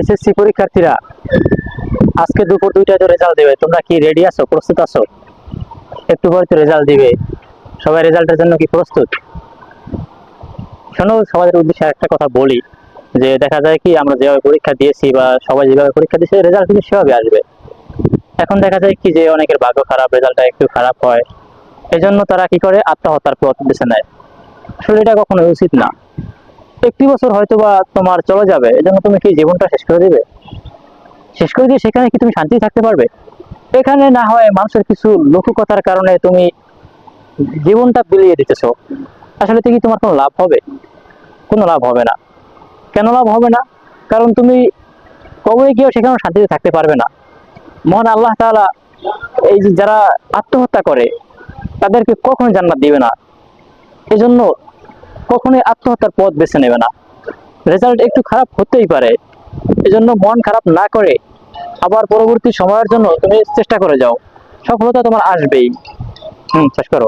SSC পরীক্ষার্থীরা, আজকে দুপুর দুইটায় তো রেজাল্ট দেবে। তোমরা কি রেডি আছো? প্রস্তুত আছো? একটু পরে তো রেজাল্ট দিবে। সবাই রেজাল্টের জন্য কি প্রস্তুত? শোনো উদ্দেশ্যে একটা কথা বলি, যে দেখা যায় কি, আমরা যেভাবে পরীক্ষা দিয়েছি বা সবাই যেভাবে পরীক্ষা দিয়েছে রেজাল্ট কিন্তু সেভাবে আসবে। এখন দেখা যায় কি, যে অনেকের ভাগ্য খারাপ রেজাল্টটা একটু খারাপ হয়। এই জন্য তারা কি করে? আত্মহত্যার পথ বেছে নেয়। আসলে এটা কখনো উচিত না। একটি বছর হয়তো বা তোমার চলে যাবে। এই জন্য তুমি কি জীবনটা শেষ করে দিবে? শেষ করে দিয়ে সেখানে কি তুমি শান্তি থাকতে পারবে? এখানে না হয় মানুষের কিছু লৌকিকতার কারণে তুমি জীবনটা বিলিয়ে দিতেছো। আসলে কি তোমার কোনো লাভ হবে? কোনো লাভ হবে না। কেন লাভ হবে না? কারণ তুমি কবরে গিয়েও সেখানে শান্তিতে থাকতে পারবে না। মহান আল্লাহ তাআলা এই যে যারা আত্মহত্যা করে, তাদেরকে কখনো জান্নাত দিবে না। এই জন্য কখনোই আত্মহত্যার পথ বেছে নেবে না। রেজাল্ট একটু খারাপ হতেই পারে। এজন্য মন খারাপ না করে আবার পরবর্তী সময়ের জন্য তুমি চেষ্টা করে যাও। সফলতা তোমার আসবেই। হুম, শেষ করো।